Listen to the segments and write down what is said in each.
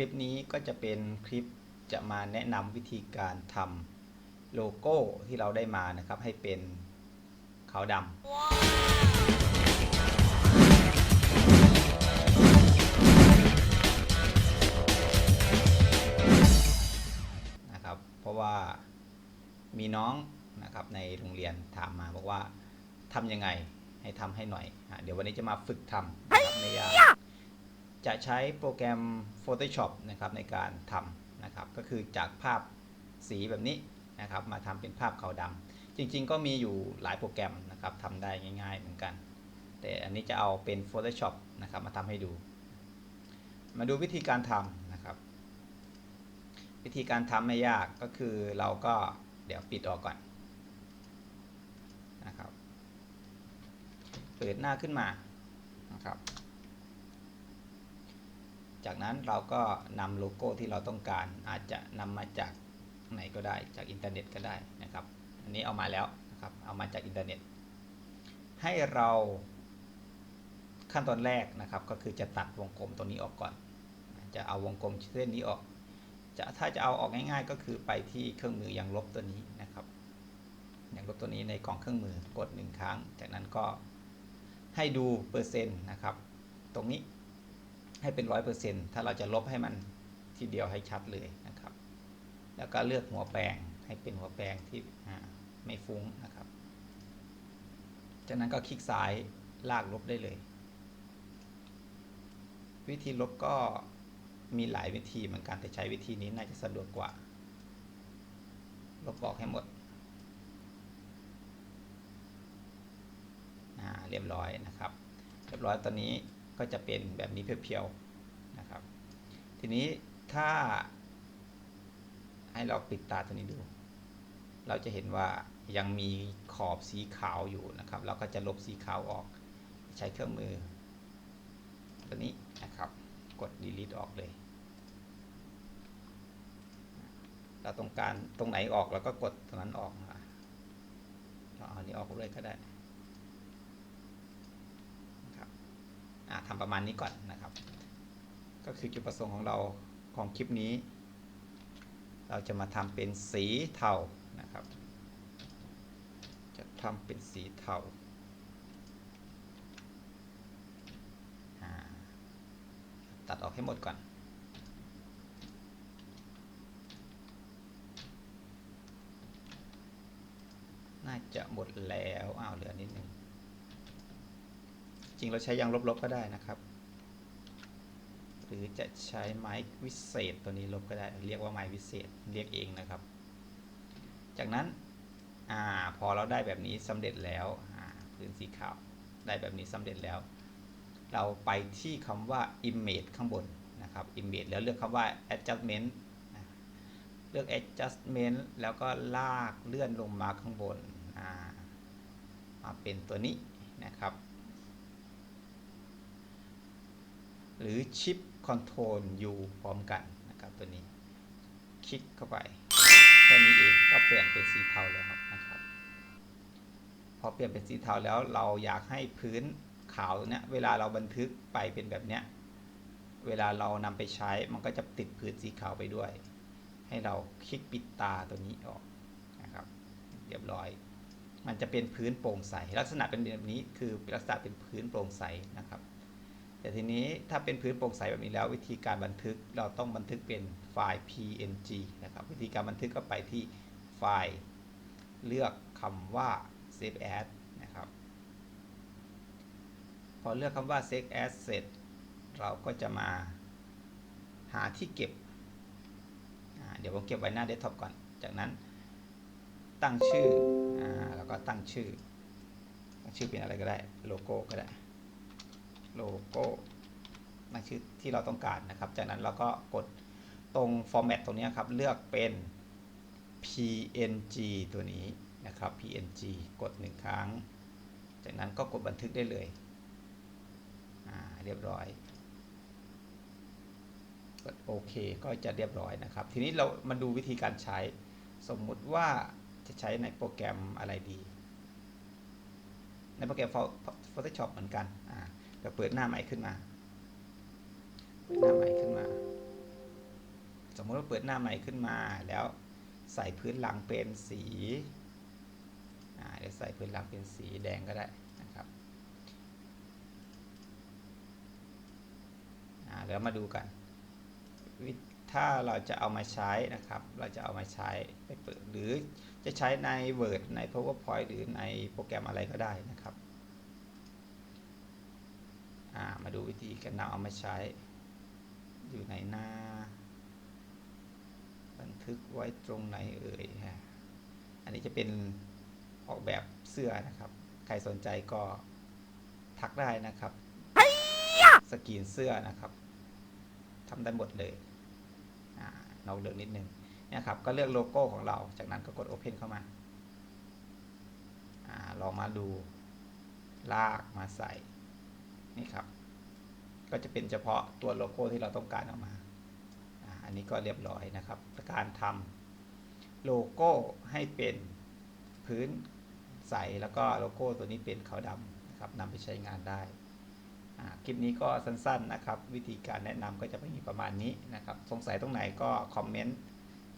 ลิปนี้ก็จะเป็นคลิปจะมาแนะนำวิธีการทำโลโก้ที่เราได้มานะครับ ให้เป็นขาวดำนะครับ เพราะว่ามีน้องนะครับในโรงเรียนถามมาบอกว่าทำยังไงให้ทำให้หน่อยอะเดี๋ยววันนี้จะมาฝึกทำนะครับไม่ยาก จะใช้โปรแกรม Photoshop นะครับในการทำนะครับ ก็คือจากภาพสีแบบนี้นะครับ มาทำเป็นภาพขาวดำจริงๆ ก็มีอยู่หลายโปรแกรมนะครับทำได้ง่าย ๆ เหมือนกัน แต่อันนี้จะเอาเป็น Photoshop นะครับมาทำให้ดู มาดูวิธีการทำนะครับ วิธีการทำไม่ยากก็คือเราก็เดี๋ยวปิดออกก่อนนะครับ เปิดหน้าขึ้นมานะครับ จากนั้นเราก็นำโลโก้ที่เราต้องการอาจจะนำมาจากไหนก็ได้จากอินเทอร์เน็ตก็ได้นะครับ อันนี้เอามาแล้วนะครับเอามาจากอินเทอร์เน็ต ให้เราขั้นตอนแรกนะครับก็คือจะตัดวงกลมตัวนี้ออกก่อน จะเอาวงกลมเส้นนี้ออกจะถ้าจะเอาออกง่ายๆ ก็คือไปที่เครื่องมือยังลบตัวนี้นะครับยังลบตัวนี้ในกล่องเครื่องมือกดหนึ่งครั้ง จากนั้นก็ให้ดูเปอร์เซ็นต์นะครับ ตรงนี้ ให้เป็นร้อยเปอร์เซ็นต์ถ้าเราจะลบให้มันทีเดียวให้ชัดเลยนะครับ แล้วก็เลือกหัวแปลงให้เป็นหัวแปลงที่ไม่ฟุ้งนะครับ จากนั้นก็คลิกซ้ายลากลบได้เลย วิธีลบก็มีหลายวิธีเหมือนกันแต่ใช้วิธีนี้น่าจะสะดวกกว่า ลบออกให้หมดเรียบร้อยนะครับ เรียบร้อยตอนนี้ ก็จะเป็นแบบนี้เพียวๆนะครับ ทีนี้ถ้าให้เราปิดตาตัวนี้ดู เราจะเห็นว่ายังมีขอบสีขาวอยู่นะครับ เราก็จะลบสีขาวออกใช้เครื่องมือ ตัวนี้นะครับ กด delete ออกเลย เราต้องการตรงไหนออกเราก็กดตรงนั้นออกเราเอาอันนี้ออกเลยก็ได้ ทำประมาณนี้ก่อนนะครับ ก็คือจุดประสงค์ของเราของคลิปนี้ เราจะมาทำเป็นสีเทานะครับ จะทำเป็นสีเทาตัดออกให้หมดก่อน น่าจะหมดแล้ว อ้าว เหลือนิดนึง จริงเราใช้ยางลบๆก็ได้นะครับ หรือจะใช้ไม้วิเศษตัวนี้ลบก็ได้ เรียกว่าไม้วิเศษเรียกเองนะครับ จากนั้นอพอเราได้แบบนี้สำเร็จแล้วพื้นสีขาวได้แบบนี้สำเร็จแล้ว เราไปที่คำว่า image ข้างบนนะครับ image แล้วเลือกคำว่า adjustment เลือก adjustment แล้วก็ลากเลื่อนลงมาข้างบนมาเป็นตัวนี้นะครับ หรือชิปคอนโทรลยูพร้อมกันนะครับตัวนี้ คลิกเข้าไป แค่นี้เองก็เปลี่ยนเป็นสีเทาแล้วนะครับ พอเปลี่ยนเป็นสีเทาแล้วเราอยากให้พื้นขาวเนี่ยเวลาเราบันทึกไปเป็นแบบเนี้ยเวลาเรานำไปใช้มันก็จะติดพื้นสีขาวไปด้วย ให้เราคลิกปิดตาตัวนี้ออกนะครับ เรียบร้อย มันจะเป็นพื้นโปร่งใส ลักษณะเป็นแบบนี้คือลักษณะเป็นพื้นโปร่งใสนะครับ แต่ทีนี้ถ้าเป็นพื้นโปร่งใสแบบนี้แล้ว วิธีการบันทึกเราต้องบันทึกเป็นไฟล์ png นะครับ วิธีการบันทึกก็ไปที่ไฟล์ เลือกคำว่า save as นะครับ พอเลือกคำว่า save as เสร็จ เราก็จะมาหาที่เก็บ เดี๋ยวผมเก็บไว้หน้าเดสก์ท็อปก่อน จากนั้นตั้งชื่ออแล้วก็ตั้งชื่อ ตั้งชื่อเป็นอะไรก็ได้ โลโก้ก็ได้ โลโก้นั่นชื่อที่เราต้องการนะครับ จากนั้นเราก็กดตรงฟอร์แมตตรงนี้ครับ เลือกเป็น png ตัวนี้นะครับ png กดหนึ่งครั้ง จากนั้นก็กดบันทึกได้เลยเรียบร้อย กดโอเคก็จะเรียบร้อยนะครับ ทีนี้เรามาดูวิธีการใช้ สมมุติว่าจะใช้ในโปรแกรมอะไรดี ในโปรแกรม Photoshop เหมือนกัน เดี๋ยวเปิดหน้าใหม่ขึ้นมา เปิดหน้าใหม่ขึ้นมา สมมติว่าเปิดหน้าใหม่ขึ้นมา แล้วใส่พื้นหลังเป็นสีอ่าเดี๋ยวใส่พื้นหลังเป็นสีแดงก็ได้นะครับอ่าเดี๋ยวมาดูกันวิถ้าเราจะเอามาใช้นะครับ เราจะเอามาใช้ไปเปิดหรือจะใช้ใน Word ใน PowerPoint หรือในโปรแกรมอะไรก็ได้นะครับ มาดูวิธีการนำเอามาใช้ อยู่ในหน้า บันทึกไว้ตรงไหนเอ่ยฮะอันนี้จะเป็นออกแบบเสื้อนะครับ ใครสนใจก็ทักได้นะครับ สกรีนเสื้อนะครับทำได้หมดเลยอานอกเรื่องนิดนึงเนี่ยครับ ก็เลือกโลโก้ของเรา จากนั้นก็กด Open เข้ามาอาลองมาดูลากมาใส่ นี่ครับ ก็จะเป็นเฉพาะตัวโลโก้ที่เราต้องการออกมา อันนี้ก็เรียบร้อยนะครับ การทำโลโก้ให้เป็นพื้นใสแล้วก็โลโก้ตัวนี้เป็นขาวดำนะครับนำไปใช้งานได้คลิปนี้ก็สั้นๆนะครับ วิธีการแนะนำก็จะไม่มีประมาณนี้นะครับ สงสัยตรงไหนก็คอมเมนต์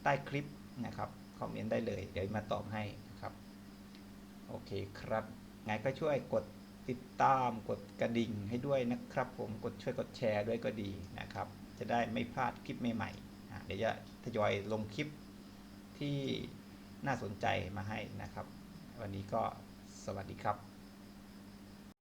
ใต้คลิปนะครับคอมเมนต์ได้เลย เดี๋ยวมาตอบให้นะครับ โอเคครับไงก็ช่วยกด ติดตามกดกระดิ่งให้ด้วยนะครับ ผมกดช่วยกดแชร์ด้วยก็ดีนะครับ จะได้ไม่พลาดคลิปใหม่ๆเดี๋ยวจะทยอยลงคลิปที่น่าสนใจมาให้นะครับ วันนี้ก็สวัสดีครับ